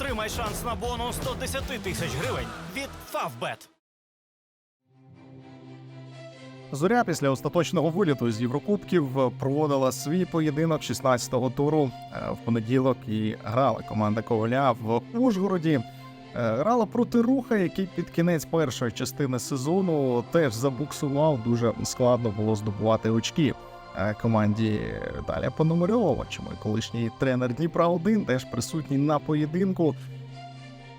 Отримай шанс на бонус 110 тисяч гривень від Favbet. Зоря після остаточного виліту з Єврокубків проводила свій поєдинок 16-го туру е, в понеділок і грала команда Коваля в Ужгороді. Е, Грала проти руха, який під кінець першої частини сезону теж забуксував. Дуже складно було здобувати очки команді Віталія Пономарьова, чому колишній тренер Дніпра 1 теж присутній на поєдинку.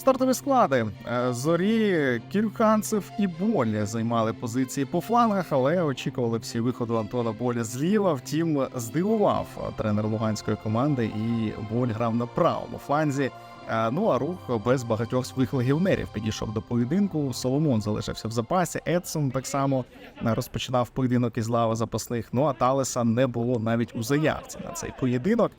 Стартові склади Е, зорі Кірюханцев і Боля займали позиції по флангах, але очікували всі виходу Антона Боля зліва. Втім, здивував е, тренер луганської команди, і Боль грав на правому фланзі. Е, Ну а рух без багатьох своїх легіонерів підійшов до поєдинку. Соломон залишився в запасі. Едсон так само е, розпочинав поєдинок із лави запасних. Ну а Талеса не було навіть у заявці на цей поєдинок.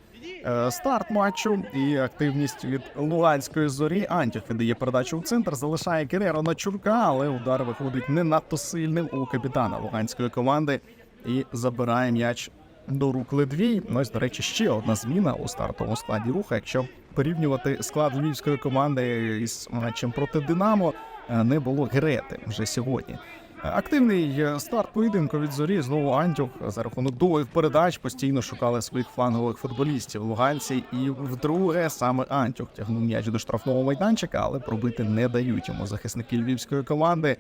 Е, Старт матчу і активність від Луганської зорі. Антюх віддає передачу в центр, залишає Кереро на чурка, але удар виходить не надто сильним у капітана луганської команди і забирає м'яч до рук Ледвій. Ну, ось, до речі, ще одна зміна у стартовому складі руха. Якщо порівнювати склад львівської команди із матчем проти Динамо, е, не було Герети вже сьогодні. Активний старт поєдинку від зорі. Знову Антюх за рахунок довгих передач постійно шукали своїх флангових футболістів луганці. І вдруге саме Антюх тягнув м'яч до штрафного майданчика, але пробити не дають йому захисники львівської команди.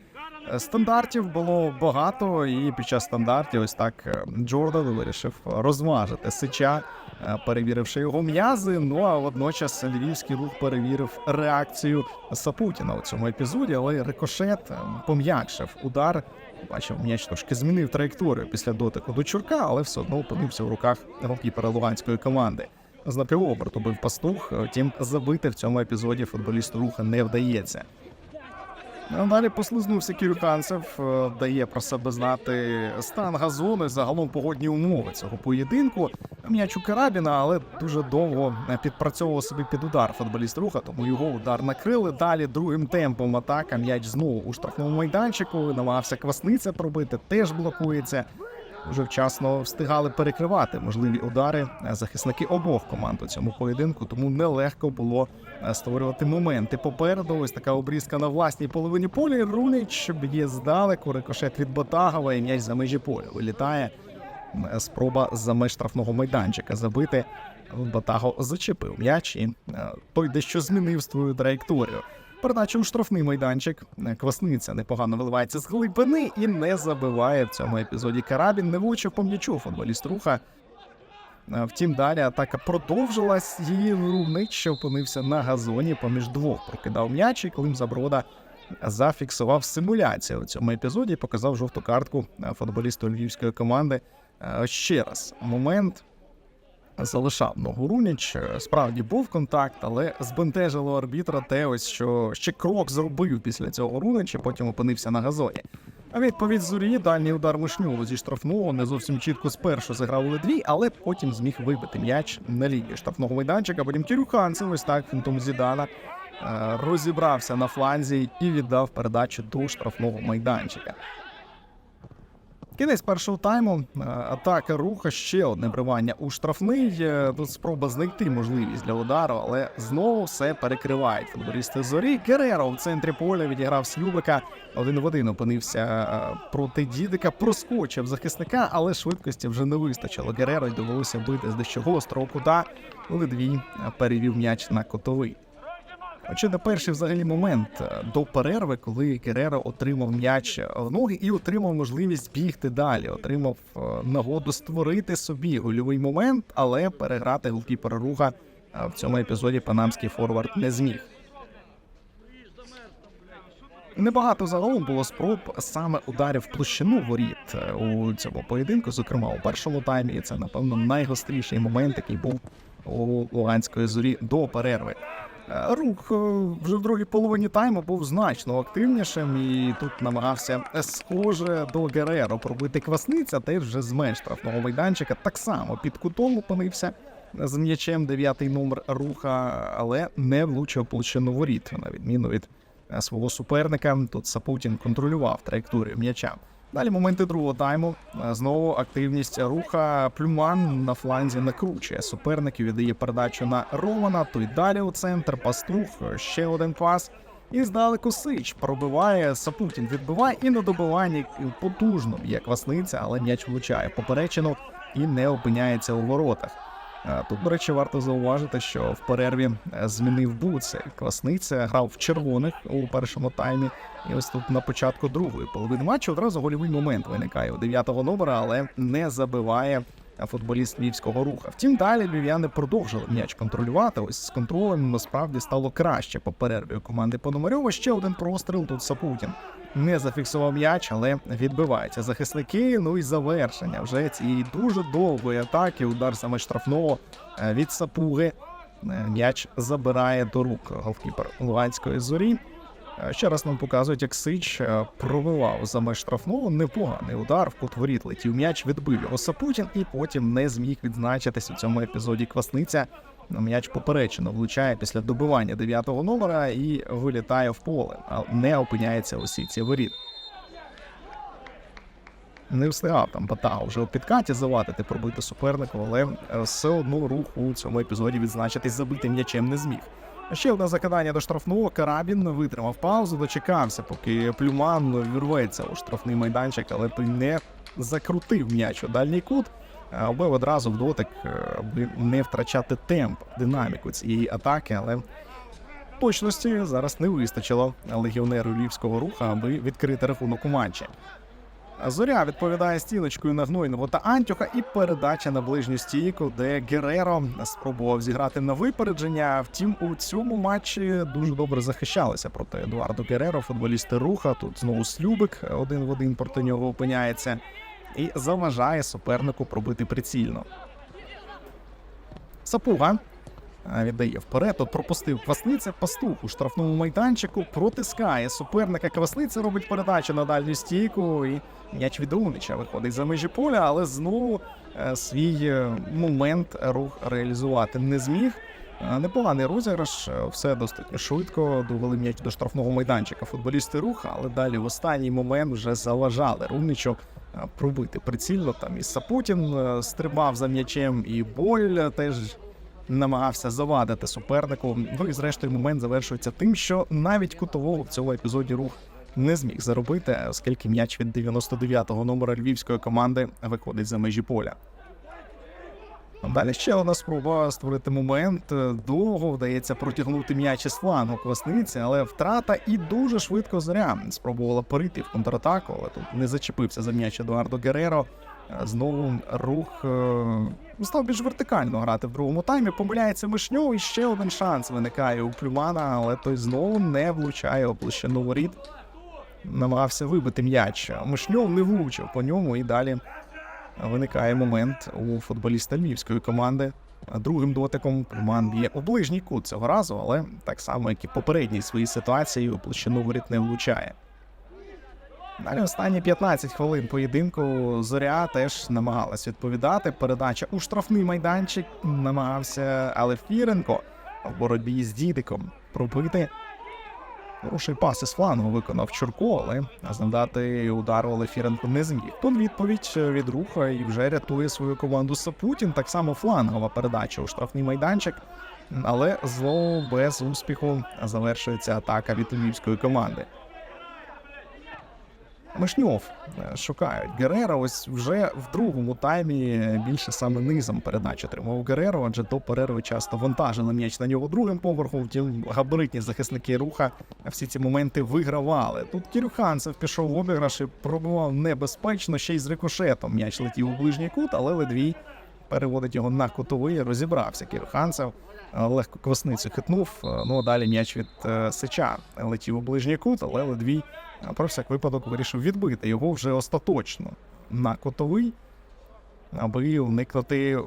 Стандартів було багато, і під час стандартів ось так е, Джордан вирішив розважити сича, е, перевіривши його м'язи. Ну а водночас львівський рух перевірив реакцію Сапутіна у цьому епізоді, але рикошет е, пом'якшив удар. Бачив, м'яч трошки змінив траєкторію після дотику до чурка, але все одно опинився в руках голкіпера луганської команди. З напівоберту бив пастух, втім забити в цьому епізоді футболісту руха не вдається. Далі послизнувся Кірюханцев, е, дає про себе знати стан газону загалом погодні умови цього поєдинку. М'яч у Карабіна, але дуже довго е, підпрацьовував собі під удар футболіст руха, тому його удар накрили. Далі другим темпом атака. М'яч знову у штрафному майданчику. Намагався квасниця пробити, теж блокується. Вже вчасно встигали перекривати можливі удари е, захисники обох команд у цьому поєдинку, тому нелегко було е, створювати моменти. Попереду ось така обрізка на власній половині поля. і Рунич б'є здалеку, рикошет від Ботагова і м'яч за межі поля вилітає. Е, Спроба за меж штрафного майданчика забити. Батаго зачепив м'яч, і той дещо змінив свою траєкторію. Передача у штрафний майданчик. Е, Квасниця непогано виливається з глибини і не забиває в цьому епізоді. Карабін не влучив по м'ячу футболіст руха. Е, Втім, далі атака продовжилась. Її Рунич ще опинився на газоні поміж двох. Прокидав м'яч, і Клим Заброда зафіксував симуляцію у цьому епізоді. і Показав жовту картку е, футболісту львівської команди. Ще раз момент залишав ногу Руніч. Е, Справді був контакт, але збентежило арбітра те, ось що ще крок зробив після цього Рунич, і потім опинився на газоні. А відповідь зорі дальній удар Вишньову зі штрафного не зовсім чітко спершу заграв у ледві, але потім зміг вибити м'яч на лінії штрафного майданчика. Потім Кірюханцев, ось так фінтом Зідана е, розібрався на фланзі і віддав передачу до штрафного майданчика. Кінець першого тайму. е, Атака руха, ще одне вривання у штрафний. Тут спроба знайти можливість для удару, але знову все перекривають футболісти зорі. Гереро в центрі поля відіграв Слюбика. Один в один опинився е, проти дідика, проскочив захисника, але швидкості вже не вистачило. Гереро й довелося бити з дещо гострого кута. Ледвій е, перевів м'яч на котовий. Чи не перший взагалі момент е, до перерви, коли Кереро отримав м'яч в ноги і отримав можливість бігти далі, отримав е, нагоду створити собі гольовий момент, але переграти голкіпера руха е, в цьому епізоді панамський форвард не зміг. Небагато загалом було спроб саме ударів площину воріт е, у цьому поєдинку, зокрема у першому таймі. Це напевно найгостріший момент, який був у Луганської зорі до перерви. Е, Рух е, вже в другій половині тайму був значно активнішим і тут намагався е, схоже до Гереро пробити квасниця, й вже з меж штрафного майданчика так само під кутом опинився з м'ячем дев'ятий номер руха, але не влучив площину воріт, на відміну від свого суперника. Тут Сапутін контролював траєкторію м'яча. Далі моменти другого тайму. Е, Знову активність руха. Плюман на фланзі накручує суперників, віддає передачу на Романа. Той далі у центр. Пастух. Ще один пас. І здалеку Сич пробиває. Сапутін відбиває і на добиванні потужно б'є квасниця, але м'яч влучає поперечину і не опиняється у воротах. Е, Тут, до речі, варто зауважити, що в перерві е, змінив буци. Класниця грав в червоних у першому таймі. І ось тут на початку другої половини матчу одразу гольовий момент виникає у дев'ятого номера, але не забиває футболіст львівського руха. Втім, далі львів'яни продовжили м'яч контролювати. Ось з контролем насправді стало краще по перерві команди Пономарьова. Ще один простріл тут Сапутін. Не зафіксував м'яч, але відбиваються захисники. Ну і завершення вже цієї дуже довгої атаки. Удар саме штрафного е, від Сапуги. Е, М'яч забирає до рук голкіпер Луганської зорі. Е, Ще раз нам показують, як Сич е, пробивав за меж штрафного непоганий удар в кут летів м'яч, відбив його Сапутін і потім не зміг відзначитись у цьому епізоді Квасниця. М'яч поперечину влучає після добивання дев'ятого номера і вилітає в поле, а не опиняється у сітці воріт. Не встигав там Батага вже у підкаті завадити пробити супернику, але е, все одно рух у цьому епізоді відзначитись забитим м'ячем не зміг. Ще одне закидання до штрафного. Карабін витримав паузу, дочекався, поки плюман вірветься у штрафний майданчик, але той не закрутив м'яч у дальній кут. а одразу в дотик, е, аби не втрачати темп, динаміку цієї атаки, але точності зараз не вистачило легіонеру львівського руха, аби відкрити рахунок у матчі. Зоря відповідає стілечкою на гнойного та Антюха і передача на ближню стійку, де Гереро спробував зіграти на випередження. Втім, у цьому матчі дуже добре захищалися проти Едуардо Гереро, футболісти руха. Тут знову Слюбик один в один проти нього опиняється і заважає супернику пробити прицільно. Сапуга віддає вперед. Тут пропустив Квасниця, пастух у штрафному майданчику, протискає суперника. Квасниця робить передачу на дальню стійку, і м'яч від Рунича виходить за межі поля, але знову е, свій е, момент рух реалізувати не зміг. Непоганий розіграш, е, все достатньо швидко. Довели м'яч до штрафного майданчика футболісти руха, але далі в останній момент вже заважали Руничу е, пробити прицільно. Там і Сапутін стрибав за м'ячем, і Боль теж намагався завадити супернику. Ну і зрештою момент завершується тим, що навіть кутового в цьому епізоді рух не зміг заробити, оскільки м'яч від 99-го номера львівської команди виходить за межі поля. Далі ще одна спроба створити момент. Довго вдається протягнути м'яч із флангу Квасниці, але втрата і дуже швидко зоря спробувала перейти в контратаку, але тут не зачепився за м'яч Едуардо Гереро. Знову рух е, став більш вертикально грати в другому таймі. Помиляється Мишньов, і ще один шанс виникає у Плюмана, але той знову не влучає у площину воріт. Намагався вибити м'яч. Мишньов не влучив по ньому, і далі виникає момент у футболіста львівської команди. Другим дотиком Плюман б'є у ближній кут цього разу, але так само, як і попередній своїй ситуації, у площину воріт не влучає. Далі останні 15 хвилин поєдинку Зоря теж намагалась відповідати. Передача у штрафний майданчик намагався, але Фіренко в боротьбі з Дідиком пробити. Хороший пас із флангу виконав Чурко, але завдати удару але Фіренко не зміг. Тут відповідь від руха і вже рятує свою команду Сапутін. Так само флангова передача у штрафний майданчик. Але знову без успіху завершується атака від львівської команди. Мишньов е, шукають Герера. Ось вже в другому таймі більше саме низом передач отримав Гереро, адже до перерви часто вантажили м'яч на нього другим поверхом. Втім, габаритні захисники руха всі ці моменти вигравали. Тут Кірюханцев пішов в обіграш і пробував небезпечно, ще й з рикошетом. М'яч летів у ближній кут, але ледвій переводить його на кутовий. Розібрався Кірюханцев. е, Легко квасницю хитнув. е, Ну а далі м'яч від е, Сича летів у ближній кут, але ледвій про всяк випадок вирішив відбити його вже остаточно на котовий, аби уникнути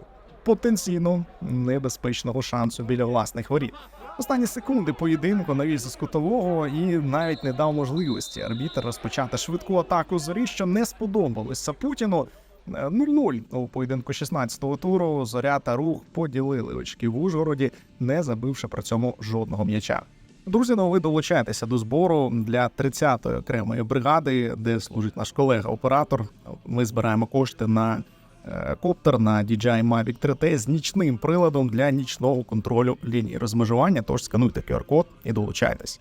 потенційно небезпечного шансу біля власних воріт. Останні секунди поєдинку навіз з кутового і навіть не дав можливості арбітр розпочати швидку атаку зорі, що не сподобалось Сапутіну. Е, 0-0 у поєдинку 16-го туру. Зоря та рух поділили очки в Ужгороді, не забивши при цьому жодного м'яча. Друзі, ну ви долучайтеся до збору для 30-ї окремої бригади, де служить наш колега-оператор. Ми збираємо кошти на е, коптер на DJI Mavic 3T з нічним приладом для нічного контролю лінії розмежування. Тож скануйте QR-код і долучайтесь.